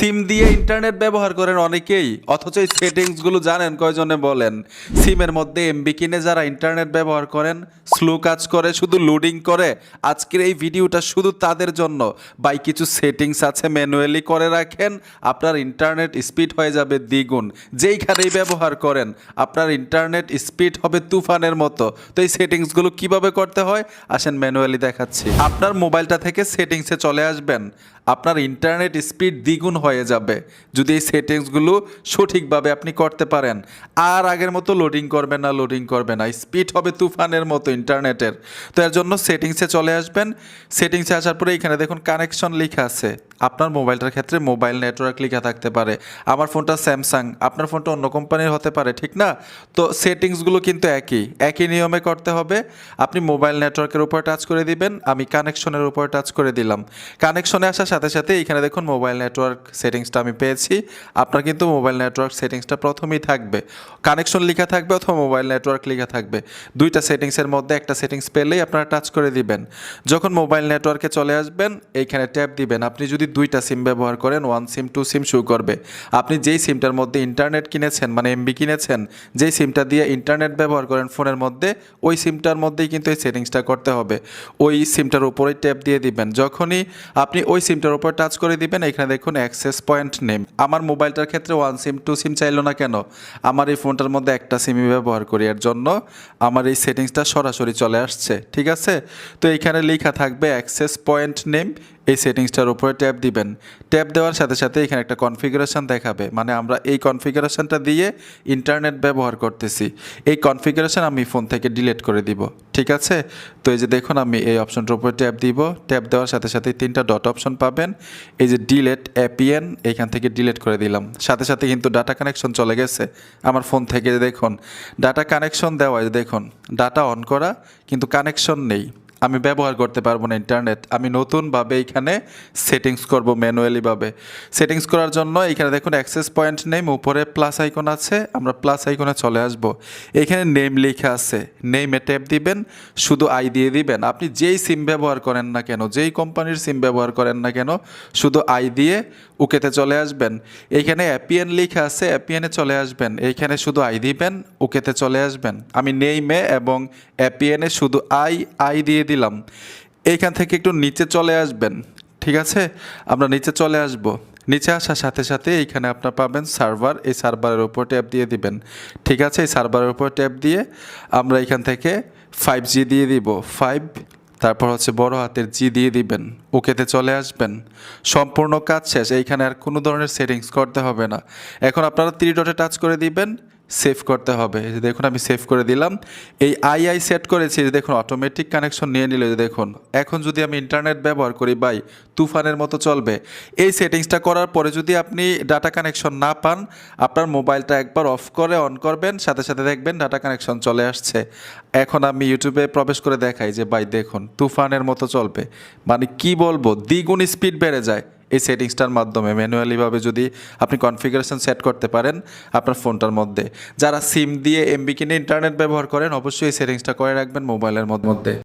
সিম দিয়ে ইন্টারনেট ব্যবহার করেন অনেকেই, অথচ এই সেটিংসগুলো জানেন কয়জনে বলেন? সিমের মধ্যে এমবি কিনে যারা ইন্টারনেট ব্যবহার করেন, স্লো কাজ করে, শুধু লোডিং করে, আজকের এই ভিডিওটা শুধু তাদের জন্য। বাই, কিছু সেটিংস আছে, ম্যানুয়ালি করে রাখেন, আপনার ইন্টারনেট স্পিড হয়ে যাবে দ্বিগুণ। যেইখানেই ব্যবহার করেন, আপনার ইন্টারনেট স্পিড হবে তুফানের মতো। তো এই সেটিংসগুলো কীভাবে করতে হয়? আসেন ম্যানুয়ালি দেখাচ্ছি। আপনার মোবাইলটা থেকে সেটিংসে চলে আসবেন। আপনার ইন্টারনেট স্পিড দ্বিগুণ হয়ে যাবে। যদি এই সেটিংসগুলো সঠিকভাবে আপনি করতে পারেন। আর আগের মতো লোডিং করবে না লোডিং করবে না। স্পিড হবে তুফানের মতো ইন্টারনেটের। তো এর জন্য সেটিংসে চলে আসবেন। সেটিংসে আসার পরে এখানে দেখুন কানেকশন লেখা আছে। আপনার মোবাইলটার ক্ষেত্রে মোবাইল নেটওয়ার্ক লেখা থাকতে পারে। আমার ফোনটা স্যামসাং আপনার ফোনটা অন্য কোম্পানির হতে পারে, ঠিক না? তো সেটিংসগুলো কিন্তু একই। একই নিয়মে করতে হবে। আপনি মোবাইল নেটওয়ার্কের উপর টাচ করে দিবেন। আমি কানেকশনের উপর টাচ করে দিলাম। কানেকশনে আসার সাথে সাথে এখানে দেখুন মোবাইল নেটওয়ার্ক সেটিংসটা আমি পেয়েছি। আপনার কিন্তু মোবাইল নেটওয়ার্ক সেটিংসটা প্রথমেই থাকবে। কানেকশন লেখা থাকবে অথবা মোবাইল নেটওয়ার্ক লেখা থাকবে। দুইটা সেটিংসের মধ্যে একটা সেটিংস পেলেই আপনারা টাচ করে দিবেন। যখন মোবাইল নেটওয়ার্কে চলে আসবেন, এইখানে ট্যাপ দিবেন। আপনি যদি দুইটা সিম ব্যবহার করেন ওয়ান সিম টু সিম শু করবে। আপনি যেই সিমটার মধ্যে ইন্টারনেট কিনেছেন মানে এমবি কিনেছেন, যেই সিমটা দিয়ে ইন্টারনেট ব্যবহার করেন ফোনের মধ্যে, ওই সিমটার মধ্যেই কিন্তু এই সেটিংসটা করতে হবে। ওই সিমটার উপরেই ট্যাপ দিয়ে দিবেন। যখনই আপনি ওই সিমটার উপর টাচ করে দিবেন, এখানে দেখুন অ্যাক্সেস পয়েন্ট নেম আমার মোবাইলটার ক্ষেত্রে ওয়ান সিম টু সিম চাইলো না কেন? আমার এই ফোনটার মধ্যে একটা সিমই ব্যবহার করি, এর জন্য আমার এই সেটিংসটা সরাসরি চলে আসছে, ঠিক আছে? তো এইখানে লেখা থাকবে অ্যাক্সেস পয়েন্ট নেম এই সেটিংসটার উপরে ট্যাপ দিবেন। ট্যাপ দেওয়ার সাথে সাথে এখানে একটা কনফিগারেশন দেখাবে। মানে আমরা এই কনফিগারেশনটা দিয়ে ইন্টারনেট ব্যবহার করতেছি। এই কনফিগারেশন আমি ফোন থেকে ডিলিট করে দিব। ঠিক আছে? তো এই যে দেখুন, আমি এই অপশনটার উপরে ট্যাপ দিব। ট্যাপ দেওয়ার সাথে সাথে তিনটা ডট অপশন পাবেন। এই যে ডিলেট অ্যাপিএন এখান থেকে ডিলেট করে দিলাম। সাথে সাথে কিন্তু ডাটা কানেকশন চলে গেছে। আমার ফোন থেকে দেখুন, ডাটা কানেকশন দেওয়া দেখুন, ডাটা অন করা, কিন্তু কানেকশন নেই। আমি ব্যবহার করতে পারব না ইন্টারনেট আমি নতুনভাবে এখানে সেটিংস করব ম্যানুয়ালিভাবে সেটিংস করার জন্য এখানে দেখুন অ্যাক্সেস পয়েন্ট নেম উপরে প্লাস আইকন আছে, আমরা প্লাস আইকনে চলে আসব। এখানে নেম লেখা আছে। নেমে ট্যাপ দিবেন, শুধু আই দিয়ে দিবেন। আপনি যেই সিম ব্যবহার করেন না কেন, যেই কোম্পানির সিম ব্যবহার করেন না কেন, শুধু আই দিয়ে ওকেতে চলে আসবেন। এইখানে অ্যাপিএন লেখা আছে অ্যাপিএনে চলে আসবেন। এইখানে শুধু আই দিবেন, ওকেতে চলে আসবেন। আমি নেইমে এবং অ্যাপিএনে শুধু আই আই দিয়ে দিলাম। এইখান থেকে একটু নিচে চলে আসবেন, ঠিক আছে? আমরা নিচে চলে আসব। নিচে আসার সাথে সাথে এইখানে আপনার পাবেন সার্ভার, এই সার্ভারের উপর ট্যাপ দিয়ে দিবেন, ঠিক আছে? এই সার্ভারের উপর ট্যাপ দিয়ে আমরা এখান থেকে ফাইভ জি দিয়ে দিব। ফাইভ তারপর হচ্ছে বড় হাতের জি দিয়ে দিবেন। ওকেতে চলে আসবেন। সম্পূর্ণ কাজ শেষ। এইখানে আর কোনো ধরনের সেটিংস করতে হবে না। এখন আপনারা থ্রি ডটে টাচ করে দিবেন। সেভ করতে হবে। দেখুন, আমি সেভ করে দিলাম। এই আই আই সেট করেছি দেখুন অটোমেটিক কানেকশন নিয়ে নিল দেখুন। এখন যদি আমি ইন্টারনেট ব্যবহার করি বাই তুফানের মতো চলবে। এই সেটিংসটা করার পরে যদি আপনি ডাটা কানেকশন না পান, আপনার মোবাইলটা একবার অফ করে অন করবেন, সাথে সাথে দেখবেন ডাটা কানেকশন চলে আসছে। এখন আমি ইউটিউবে প্রবেশ করে দেখাই যে বাই দেখুন, তুফানের মতো চলবে। মানে কি বলব, দ্বিগুণ স্পিড বেড়ে যায়। এই সেটিংসটার মাধ্যমে ম্যানুয়ালিভাবে যদি আপনি কনফিগারেশন সেট করতে পারেন আপনার ফোনটার মধ্যে। যারা সিম দিয়ে এমবি কিনে ইন্টারনেট ব্যবহার করেন, অবশ্যই এই সেটিংসটা করে রাখবেন মোবাইলের মধ্যে।